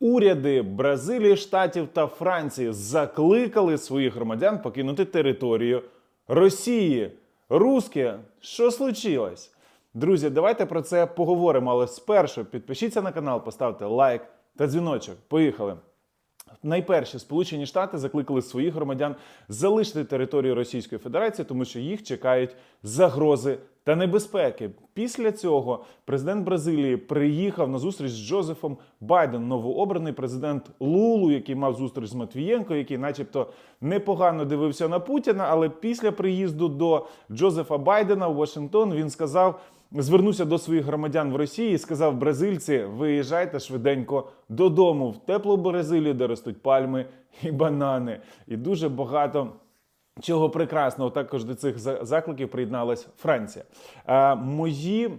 Уряди Бразилії, Штатів та Франції закликали своїх громадян покинути територію Росії. Русське, що случилось? Друзі, давайте про це поговоримо. Але спершу підпишіться на канал, поставте лайк та дзвіночок. Поїхали. Найперше, Сполучені Штати закликали своїх громадян залишити територію Російської Федерації, тому що їх чекають загрози та небезпеки. Після цього президент Бразилії приїхав на зустріч з Джозефом Байденом, новообраний президент Лулу, який мав зустріч з Матвієнко, який, начебто, непогано дивився на Путіна. Але після приїзду до Джозефа Байдена в Вашингтон він сказав. Звернувся до своїх громадян в Росії і сказав: Бразильці, виїжджайте швиденько додому в теплу Бразилію, де ростуть пальми і банани. І дуже багато. Чого прекрасного також до цих закликів приєдналась Франція. Е, мої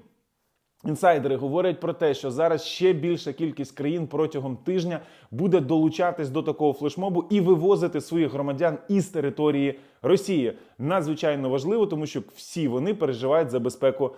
інсайдери говорять про те, що зараз ще більша кількість країн протягом тижня буде долучатись до такого флешмобу і вивозити своїх громадян із території Росії. Надзвичайно важливо, тому що всі вони переживають за безпеку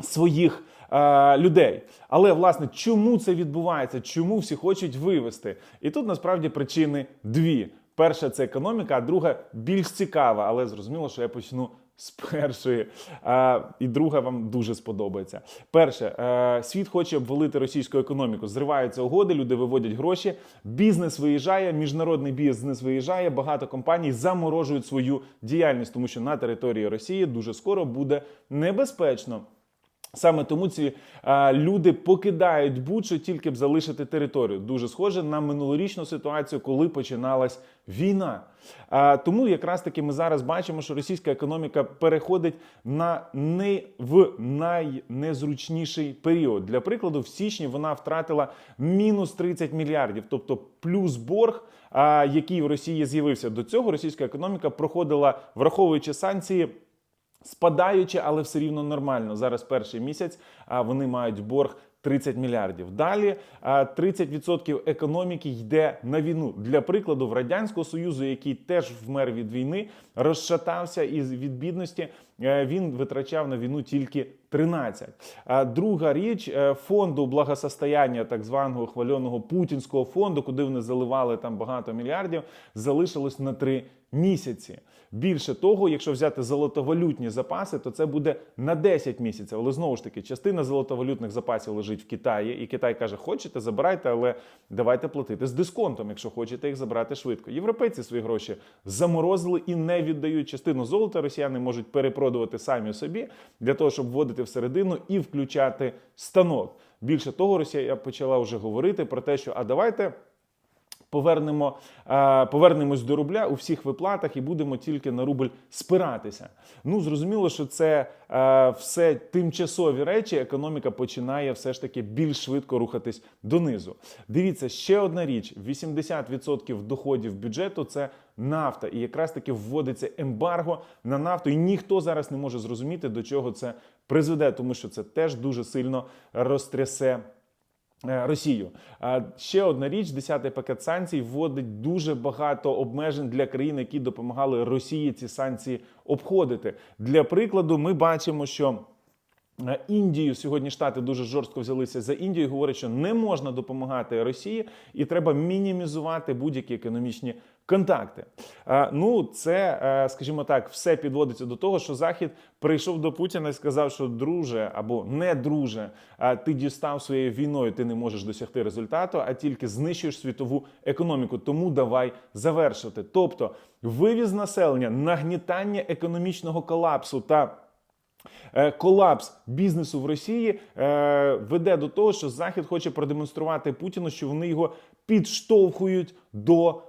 своїх е, людей. Але власне, чому це відбувається? Чому всі хочуть вивести? І тут насправді причини дві: перша це економіка, а друга більш цікава, але зрозуміло, що я почну. З першої а, і друга вам дуже сподобається. Перше, е, світ хоче обвалити російську економіку. Зриваються угоди, люди виводять гроші, бізнес виїжджає, міжнародний бізнес виїжджає. Багато компаній заморожують свою діяльність, тому що на території Росії дуже скоро буде небезпечно. Саме тому ці а, люди покидають Бучу тільки б залишити територію. Дуже схоже на минулорічну ситуацію, коли починалась війна. А, тому якраз таки ми зараз бачимо, що російська економіка переходить на не в найнезручніший період. Для прикладу, в січні вона втратила мінус 30 мільярдів, тобто плюс борг. А, який в Росії з'явився до цього, російська економіка проходила, враховуючи санкції, спадаючи, але все рівно нормально. Зараз перший місяць а вони мають борг 30 мільярдів. Далі 30% економіки йде на війну. Для прикладу, в радянського союзу, який теж вмер від війни, розшатався із від бідності. е, Він витрачав на війну тільки 13. Друга річ е, фонду благосостояння, так званого хвальоного путінського фонду, куди вони заливали там багато мільярдів, залишилось на 3 місяці. Більше того, якщо взяти золотовалютні запаси, то це буде на 10 місяців. Але знову ж таки, частина золотовалютних запасів лежить в Китаї, і Китай каже: хочете, забирайте, але давайте платити з дисконтом, якщо хочете їх забрати швидко. Європейці свої гроші заморозили і не віддають частину золота. Росіяни можуть перепродувати самі собі для того, щоб вводити всередину і включати станок. Більше того, Росія почала вже говорити про те, що а давайте. Повернемо, е, повернемось до рубля у всіх виплатах і будемо тільки на рубль спиратися. Ну зрозуміло, що це е, все тимчасові речі. Економіка починає все ж таки більш швидко рухатись донизу. Дивіться, ще одна річ: 80% доходів бюджету це нафта, і якраз таки вводиться ембарго на нафту. І ніхто зараз не може зрозуміти, до чого це призведе, тому що це теж дуже сильно розтрясе. Е, Росію. Ще одна річ: 10-й пакет санкцій вводить дуже багато обмежень для країн, які допомагали Росії ці санкції обходити. Для прикладу, ми бачимо, що. Е, Індію сьогодні штати дуже жорстко взялися за Індію. Говорять, що не можна допомагати Росії, і треба мінімізувати будь-які економічні контакти. Е, Ну, це, е, скажімо так, все підводиться до того, що Захід прийшов до Путіна і сказав, що друже або не друже, ти дістав своєю війною, ти не можеш досягти результату, а тільки знищуєш світову економіку. Тому давай завершити. Тобто, вивіз населення, нагнітання економічного колапсу та. Е, Колапс бізнесу в Росії е, веде до того, що Захід хоче продемонструвати Путіну, що вони його підштовхують до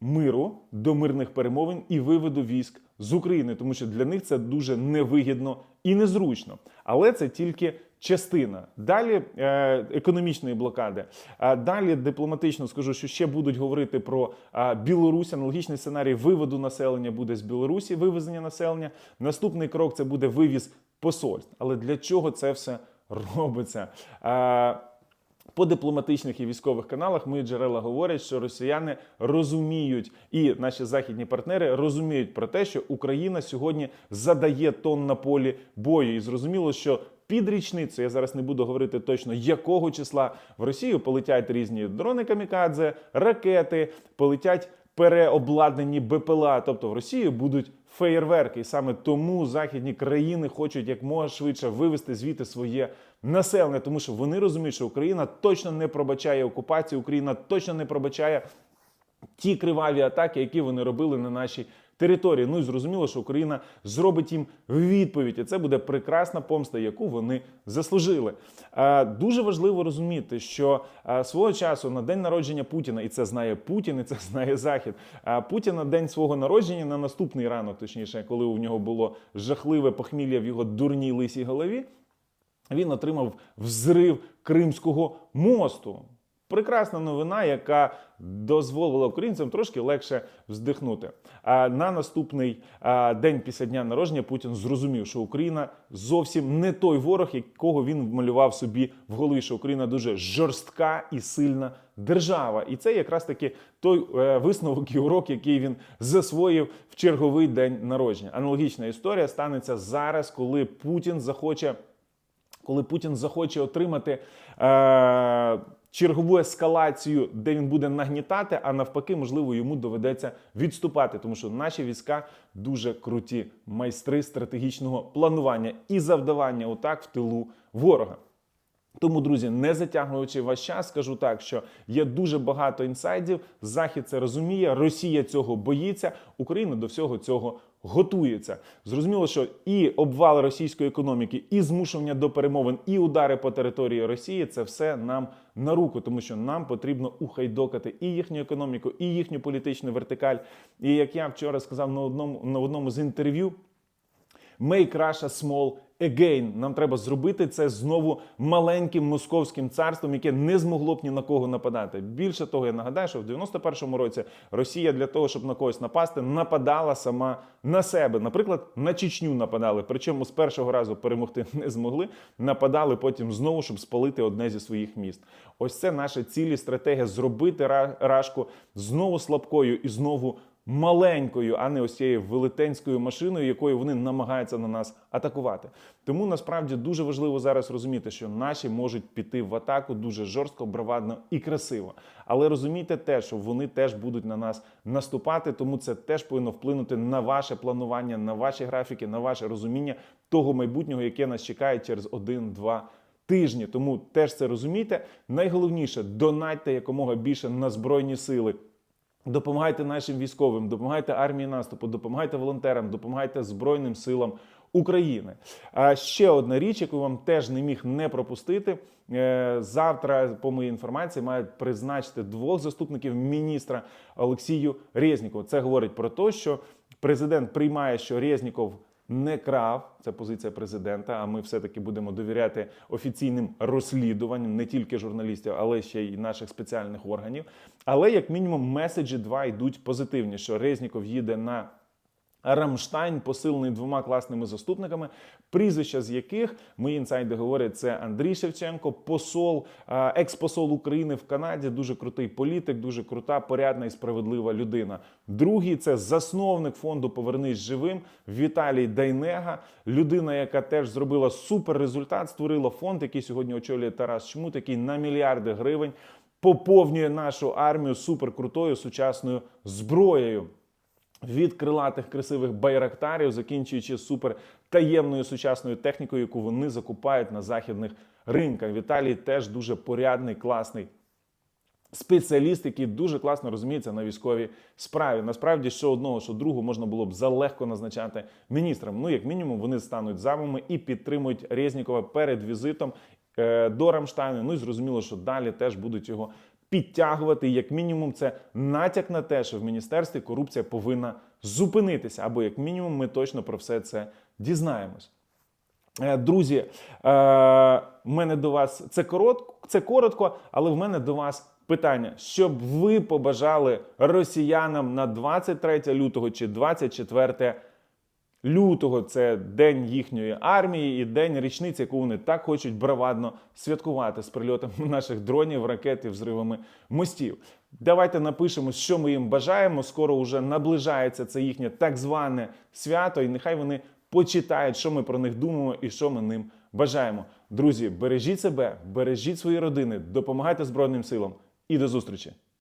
миру, до мирних перемовин і виведу військ з України, тому що для них це дуже невигідно і незручно. Але це тільки частина. Далі е, економічної блокади. А далі дипломатично скажу, що ще будуть говорити про е, Білорусь. Аналогічний сценарій виводу населення буде з Білорусі, вивезення населення. Наступний крок це буде вивіз посольств. Але для чого це все робиться? Е, по дипломатичних і військових каналах мої джерела говорять, що росіяни розуміють, і наші західні партнери розуміють про те, що Україна сьогодні задає тон на полі бою, і зрозуміло, що під річницю. Я зараз не буду говорити точно якого числа в Росію полетять різні дрони камікадзе, ракети, полетять переобладнані БПЛА. Тобто в Росії будуть феєрверки. І саме тому західні країни хочуть як можна швидше вивести звідти своє населення, тому що вони розуміють, що Україна точно не пробачає окупацію, Україна точно не пробачає ті криваві атаки, які вони робили на нашій території. Ну і зрозуміло, що Україна зробить їм відповідь, і це буде прекрасна помста, яку вони заслужили. Е, Дуже важливо розуміти, що е, свого часу на день народження Путіна, і це знає Путін, і це знає Захід. е, Путін на день свого народження, на наступний ранок, точніше, коли у нього було жахливе похмілля в його дурній лисій голові. Він отримав взрив Кримського мосту. Прекрасна новина, яка дозволила українцям трошки легше вздихнути. А на наступний день після дня народження Путін зрозумів, що Україна зовсім не той ворог, якого він вмалював собі в голові. Що Україна дуже жорстка і сильна держава. І це якраз таки той е, висновок і урок, який він засвоїв в черговий день народження. Аналогічна історія станеться зараз, коли Путін захоче коли Путін захоче отримати е, чергову ескалацію, де він буде нагнітати, а навпаки, можливо, йому доведеться відступати, тому що наші війська дуже круті майстри стратегічного планування і завдавання отак в тилу ворога. Тому, друзі, не затягуючи ваш час, скажу так, що є дуже багато інсайдів. Захід це розуміє, Росія цього боїться, Україна до всього цього готується. Зрозуміло, що і обвал російської економіки, і змушування до перемовин, і удари по території Росії це все нам на руку, тому що нам потрібно ухайдокати і їхню економіку, і їхню політичну вертикаль. І як я вчора сказав на одному на одному з інтерв'ю. Make Russia small again. Нам треба зробити це знову маленьким московським царством, яке не змогло б ні на кого нападати. Більше того, я нагадаю, що в 91-му році Росія для того, щоб на когось напасти, нападала сама на себе. Наприклад, на Чечню нападали. Причому з першого разу перемогти не змогли. Нападали потім знову, щоб спалити одне зі своїх міст. Ось це наша цілі стратегія зробити рашку знову слабкою і знову маленькою, а не ось цією велетенською машиною, якою вони намагаються на нас атакувати. Тому насправді дуже важливо зараз розуміти, що наші можуть піти в атаку дуже жорстко, бравадно і красиво. Але розумійте те, що вони теж будуть на нас наступати, тому це теж повинно вплинути на ваше планування, на ваші графіки, на ваше розуміння того майбутнього, яке нас чекає через один-два. Тижні тому теж це розумійте. Найголовніше донатьте якомога більше на збройні сили. Допомагайте нашим військовим, допомагайте армії наступу, допомагайте волонтерам, допомагайте Збройним силам України. А ще одна річ, яку вам теж не міг не пропустити. Е, Завтра, по моїй інформації, мають призначити двох заступників міністра Олексію Резнікова. Це говорить про те, що президент приймає, що Резніков не крав. Це позиція президента. А ми все-таки будемо довіряти офіційним розслідуванням не тільки журналістів, але ще й наших спеціальних органів. Але як мінімум меседжі два йдуть позитивні, що Резніков їде на. Рамштайн посилений двома класними заступниками, прізвища з яких мої інсайди говорять, це Андрій Шевченко, посол, екс-посол України в Канаді, дуже крутий політик, дуже крута, порядна і справедлива людина. Другий це засновник фонду Повернись живим Віталій Дайнега, людина, яка теж зробила супер результат, створила фонд, який сьогодні очолює Тарас Чмут, який на мільярди гривень поповнює нашу армію суперкрутою сучасною зброєю. Від крилатих красивих байрактарів, закінчуючи супер таємною сучасною технікою, яку вони закупають на західних ринках. Віталій теж дуже порядний, класний спеціаліст, який дуже класно розуміється на військовій справі. Насправді, що одного, що другого можна було б залегко назначати міністром. Ну, як мінімум, вони стануть замами і підтримують Резнікова перед візитом е, до Рамштайну. Ну і зрозуміло, що далі теж будуть його підтягувати. Як мінімум, це натяк на те, що в міністерстві корупція повинна зупинитися, або як мінімум, ми точно про все це дізнаємось. Е, Друзі, е, в мене до вас це коротко, це коротко, але в мене до вас питання: щоб ви побажали росіянам на 23 лютого чи 24 лютого це день їхньої армії і день річниці, яку вони так хочуть бравадно святкувати з прильотами наших дронів, ракет і взривами мостів. Давайте напишемо, що ми їм бажаємо. Скоро вже наближається це їхнє так зване свято, і нехай вони почитають, що ми про них думаємо і що ми ним бажаємо. Друзі, бережіть себе, бережіть свої родини, допомагайте Збройним силам і до зустрічі!